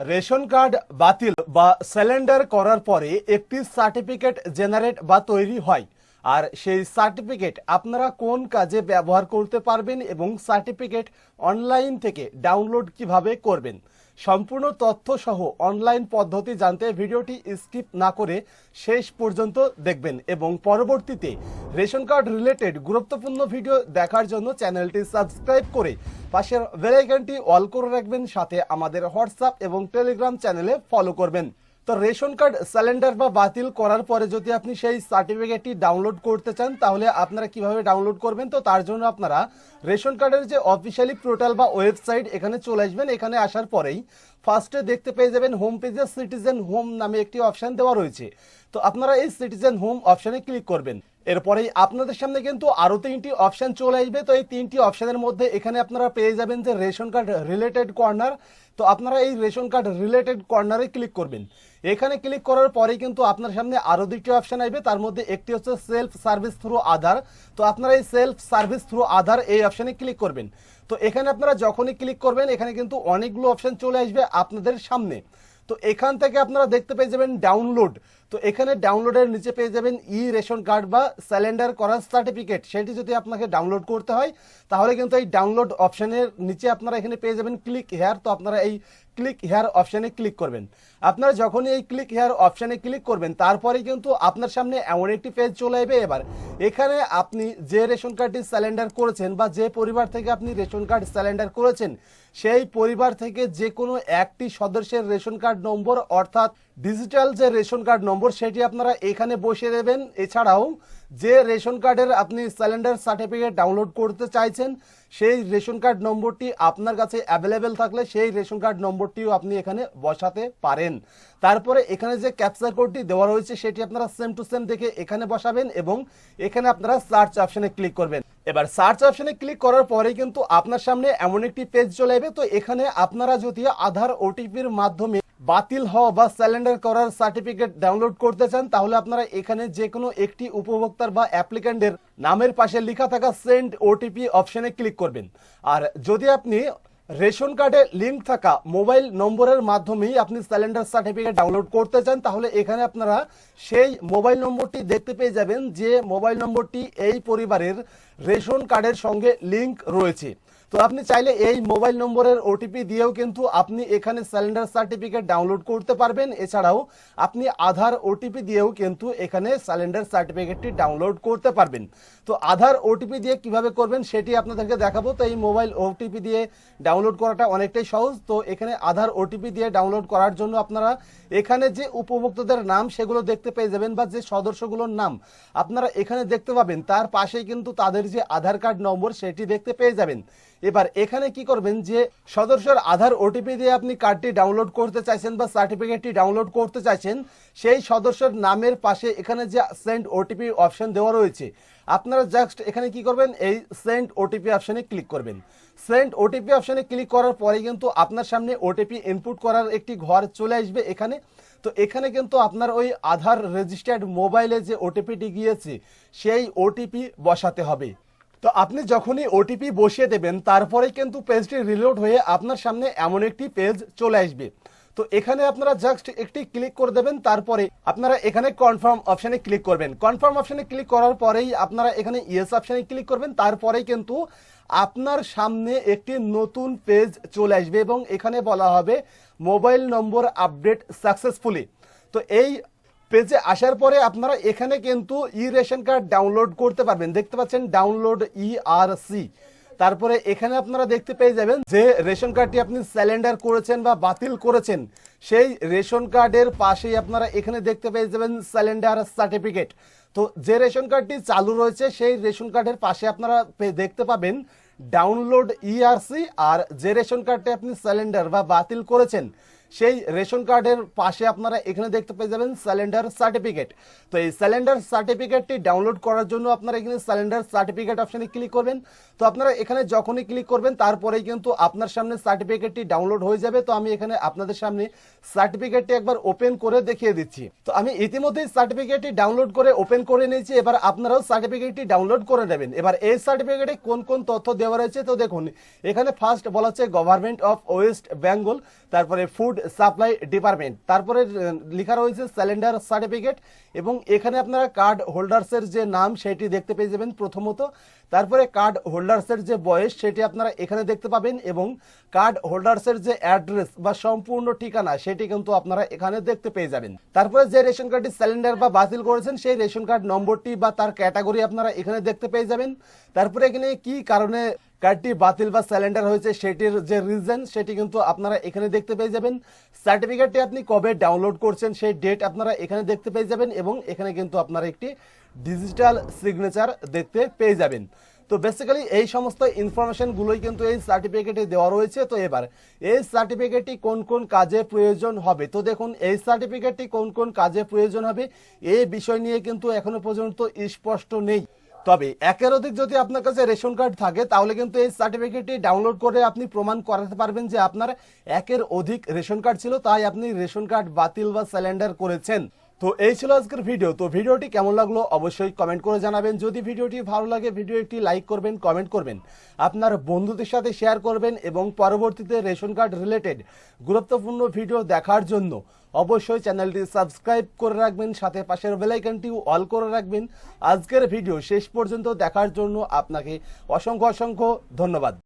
Ration card বাতিল বা surrender করার পরে একটি সার্টিফিকেট জেনারেট বা তৈরি হয়। আর সেই সার্টিফিকেট আপনারা কোন কাজে ব্যবহার করতে পারবেন এবং সার্টিফিকেট অনলাইন থেকে ডাউনলোড কীভাবে করবেন? সম্পূর্ণ তথ্য সহ অনলাইন পদ্ধতি জানতে ভিডিওটি স্কিপ না করে শেষ পর্যন্ত দেখবেন এবং পরবর্তীতে রেশন কার্ড রিলেটেড গুরুত্বপূর্ণ ভিডিও দেখার জন্য চ্যানেলটি সাবস্ক্রাইব করে পাশের বেলাইকনটি অল করে রাখবেন, সাথে আমাদের হোয়াটসঅ্যাপ এবং টেলিগ্রাম চ্যানেলে ফলো করবেন। তো রেশন কার্ড স্যালেন্ডার বা বাতিল করার পরে যদি আপনি সেই সার্টিফিকেটটি ডাউনলোড করতে চান, তাহলে আপনারা কীভাবে ডাউনলোড করবেন? তো তার জন্য আপনারা রেশন কার্ডের যে অফিসিয়ালি পোর্টাল বা ওয়েবসাইট, এখানে চলে আসবেন। এখানে আসার পরেই ফার্স্টে দেখতে পেয়ে যাবেন হোম পেজে সিটিজেন হোম নামে একটি অপশান দেওয়া রয়েছে। তো আপনারা এই সিটিজেন হোম অপশানে ক্লিক করবেন। এরপরেই আপনাদের সামনে কিন্তু আরও তিনটি অপশন চলে আসবে। তো এই তিনটি অপশনের মধ্যে এখানে আপনারা পেয়ে যাবেন যে রেশন কার্ড রিলেটেড কর্নার তো আপনারা এই রেশন কার্ড রিলেটেড কর্নারে ক্লিক করবেন। এখানে ক্লিক করার পরেই কিন্তু আপনার সামনে আরও দুটি অপশন আসবে। তার মধ্যে একটি হচ্ছে সেলফ সার্ভিস থ্রু আধার তো আপনারা এই সেলফ সার্ভিস থ্রু আধার এই অপশনে ক্লিক করবেন। তো এখানে আপনারা যখনই ক্লিক করবেন, এখানে কিন্তু অনেকগুলো অপশন চলে আসবে আপনাদের সামনে। তো এখান থেকে আপনারা দেখতে পেয়ে যাবেন ডাউনলোড তো এখানে ডাউনলোডের নিচে পেয়ে যাবেন ই রেশন কার্ড বা স্যালেন্ডার করার সার্টিফিকেট সেটি যদি আপনাকে ডাউনলোড করতে হয়, তাহলে কিন্তু এই ডাউনলোড অপশানের নিচে আপনারা এখানে পেয়ে যাবেন ক্লিক হেয়ার তো আপনারা এই ক্লিক হেয়ার অপশানে ক্লিক করবেন। আপনারা যখনই এই ক্লিক হেয়ার অপশানে ক্লিক করবেন তারপরে কিন্তু আপনার সামনে এমন একটি পেজ চলে আসবে এবার। এখানে আপনি যে রেশন কার্ডটি স্যালেন্ডার করেছেন বা যে পরিবার থেকে আপনি রেশন কার্ড স্যালেন্ডার করেছেন, সেই পরিবার থেকে যে কোনো একটি সদস্যের রেশন কার্ড নম্বর অর্থাৎ ডিজিটাল যে রেশন কার্ড নম্বর, সেটি আপনারা এখানে বসিয়ে দেবেন। এছাড়াও যে রেশন কার্ডের আপনি স্যালেন্ডার সার্টিফিকেট ডাউনলোড করতে চাইছেন, সেই রেশন কার্ড নম্বরটি আপনার কাছে অ্যাভেলেবেল থাকলে সেই রেশন কার্ড নম্বরটিও আপনি এখানে বসাতে পারেন। তারপরে এখানে যে ক্যাপচার কোডটি দেওয়া রয়েছে, সেটি আপনারা সেম টু সেম দেখে এখানে বসাবেন এবং এখানে আপনারা সার্চ অপশনে ক্লিক করবেন। এবার সার্চ অপশনে ক্লিক করার পরে কিন্তু আপনার সামনে এমন একটি পেজ চলে যাবে তো এখানে আপনারা যদি আধার ওটিপির মাধ্যমে বাতিল হওয়া বা স্যালেন্ডার করার সার্টিফিকেট ডাউনলোড করতে চান, তাহলে আপনারা এখানে যে কোনো একটি উপভোক্তার বা অ্যাপ্লিক্যান্টের নামের পাশে লেখা থাকা সেন্ড ওটিপি অপশনে ক্লিক করবেন। আর যদি আপনি রেশন কার্ডে লিঙ্ক থাকা মোবাইল নম্বরের মাধ্যমেই আপনি স্যালেন্ডার সার্টিফিকেট ডাউনলোড করতে চান, তাহলে এখানে আপনারা সেই মোবাইল নম্বরটি দেখতে পেয়ে যাবেন যে মোবাইল নম্বরটি এই পরিবারের রেশন কার্ডের সঙ্গে লিঙ্ক রয়েছে। তো আপনি চাইলে এই মোবাইল নম্বরের ওটিপি দিয়েও কিন্তু আপনি এখানে স্যালেন্ডার সার্টিফিকেট ডাউনলোড করতে পারবেন। এছাড়াও আপনি আধার ওটিপি দিয়েও কিন্তু এখানে স্যালেন্ডার সার্টিফিকেটটি ডাউনলোড করতে পারবেন। তো আধার ওটিপি দিয়ে কীভাবে করবেন সেটি আপনাদেরকে দেখাবো। তো এই মোবাইল ওটিপি দিয়ে ডাউনলোড করাটা অনেকটাই সহজ। তো এখানে আধার ওটিপি দিয়ে ডাউনলোড করার জন্য আপনারা এখানে যে উপভোক্তাদের নাম সেগুলো দেখতে পেয়ে যাবেন বা যে সদস্যগুলোর নাম আপনারা এখানে দেখতে পাবেন। তার পাশেই কিন্তু তাদের যে আধার কার্ড নম্বর সেটি দেখতে পেয়ে যাবেন। এবার এখানে কি করবেন যে সদস্যের আধার ওটিপি দিয়ে আপনি কার্ডটি ডাউনলোড করতে চাইছেন বা সার্টিফিকেটটি ডাউনলোড করতে চাইছেন, সেই সদস্যের নামের পাশে এখানে যে সেন্ড ওটিপি অপশন দেওয়া রয়েছে, আপনারা জাস্ট এখানে কি করবেন, এই সেন্ড ওটিপি অপশনে ক্লিক করবেন। সেন্ড ওটিপি অপশনে ক্লিক করার পরে কিন্তু আপনার সামনে ওটিপি ইনপুট করার একটি ঘর চলে আসবে এখানে। তো এখানে কিন্তু আপনার ওই আধার রেজিস্টার্ড মোবাইলে যে ওটিপিটি গিয়েছে, সেই ওটিপি বসাতে হবে। তো আপনি যখনই ওটিপি বসিয়ে দেবেন তারপরে কিন্তু পেজটি রিলোড হয়ে আপনার সামনে এমন একটি পেজ চলে আসবে। তো এখানে আপনারা জাস্ট একটি ক্লিক করে দেবেন, তারপরে আপনারা এখানে কনফার্ম অপশানে ক্লিক করবেন। কনফার্ম অপশানে ক্লিক করার পরেই আপনারা এখানে ইয়েস অপশানে ক্লিক করবেন, তারপরেই কিন্তু আপনার সামনে একটি নতুন পেজ চলে আসবে এবং এখানে বলা হবে মোবাইল নম্বর আপডেট সাকসেসফুলি তো এই পেজে আসার পরে আপনারা এখানে কিন্তু ই রেশন কার্ড ডাউনলোড করতে পারবেন। দেখতে পাচ্ছেন ডাউনলোড ই আর সি তারপরে এখানে আপনারা দেখতে পেয়ে যাবেন যে রেশন কার্ডটি আপনি স্যালেন্ডার করেছেন বা বাতিল করেছেন, সেই রেশন কার্ডের পাশেই আপনারা এখানে দেখতে পেয়ে যাবেন স্যালেন্ডার সার্টিফিকেট। তো যে রেশন কার্ডটি চালু রয়েছে, সেই রেশন কার্ডের পাশে আপনারা দেখতে পাবেন ডাউনলোড ইআরসি আর যে রেশন কার্ডটি আপনি স্যালেন্ডার বা বাতিল করেছেন সেই রেশন কার্ডের পাশে আপনারা এখানে দেখতে পেয়ে যাবেন স্যালেন্ডার সার্টিফিকেট তো এই স্যালেন্ডার সার্টিফিকেটটি ডাউনলোড করার জন্য আপনারা এখানে স্যালেন্ডার সার্টিফিকেট অপশনে ক্লিক করবেন। তো আপনারা এখানে যখনই ক্লিক করবেন, তারপরেই কিন্তু আপনার সামনে সার্টিফিকেটটি ডাউনলোড হয়ে যাবে। তো আমি এখানে আপনাদের সামনে সার্টিফিকেটটি একবার ওপেন করে দেখিয়ে দিচ্ছি। তো আমি ইতিমধ্যেই সার্টিফিকেটটি ডাউনলোড করে ওপেন করে নিয়েছি। এবার আপনারাও সার্টিফিকেটটি ডাউনলোড করে নেবেন। এবার এই সার্টিফিকেটে কোন কোন তথ্য দেওয়া রয়েছে? তো দেখুন, এখানে ফার্স্ট বলা হচ্ছে গভর্নমেন্ট অফ ওয়েস্ট বেঙ্গল তারপরে ফুড সাপ্লাই ডিপার্টমেন্ট। তারপরে লেখা রয়েছে সিলিন্ডার সার্টিফিকেট এবং এখানে আপনারা কার্ড হোল্ডার্সের যে নাম সেটি দেখতে পেয়ে যাবেন প্রথমত। তারপরে কার্ড হোল্ডার্সের যে বয়স সেটি আপনারা এখানে দেখতে পাবেন এবং কার্ড হোল্ডার্সের যে অ্যাড্রেস বা সম্পূর্ণ ঠিকানা সেটি কিন্তু আপনারা এখানে দেখতে পেয়ে যাবেন। তারপরে যে রেশন কার্ডটি সিলিন্ডার বা বাতিল করেছেন, সেই রেশন কার্ড নম্বরটি বা তার ক্যাটাগরি আপনারা এখানে দেখতে পেয়ে যাবেন। তারপরে এখানে কি কারণে কার্ডটি বাতিল বা সিলিন্ডার হয়েছে, সেটির যে রিজন সেটি কিন্তু আপনারা এখানে দেখতে পেয়ে যাবেন। সার্টিফিকেটটি আপনি কবে ডাউনলোড করছেন, সেই ডেট আপনারা এখানে দেখতে পেয়ে যাবেন এবং এখানে কিন্তু আপনারা একটি ডিজিটাল সিগনেচার দেখতে পেয়ে যাবেন। তো বেসিক্যালি এই সমস্ত ইনফরমেশনগুলোই কিন্তু এই সার্টিফিকেটে দেওয়া রয়েছে। তো এবার, এই সার্টিফিকেটটি কোন কোন কাজে প্রয়োজন হবে? তো দেখুন, এই সার্টিফিকেটটি কোন কোন কাজে প্রয়োজন হবে? এই বিষয় নিয়ে কিন্তু এখনও পর্যন্ত স্পষ্ট নেই। তবে একের অধিক যদি আপনার কাছে রেশন কার্ড থাকে, তাহলে কিন্তু এই সার্টিফিকেটটি ডাউনলোড করে আপনি প্রমাণ করাতে পারবেন যে আপনার একের অধিক রেশন কার্ড ছিল, তাই আপনি রেশন কার্ড বাতিল বা স্যালেন্ডার করেছেন। তো এই ছিল আজকের ভিডিও তো ভিডিওটি কেমন লাগল অবশ্যই কমেন্ট করে জানাবেন। যদি ভিডিওটি ভালো লাগে ভিডিও একটি লাইক করবেন কমেন্ট করবেন। আপনার বন্ধুদের সাথে শেয়ার করবেন এবং পরবর্তীতে রেশন কার্ড রিলেটেড গুরুত্বপূর্ণ ভিডিও দেখার জন্য অবশ্যই চ্যানেলটি সাবস্ক্রাইব করে রাখবেন, সাথে পাশের বেলাইকনটিও অল করে রাখবেন। আজকের ভিডিও শেষ পর্যন্ত দেখার জন্য আপনাকে অসংখ্য অসংখ্য ধন্যবাদ।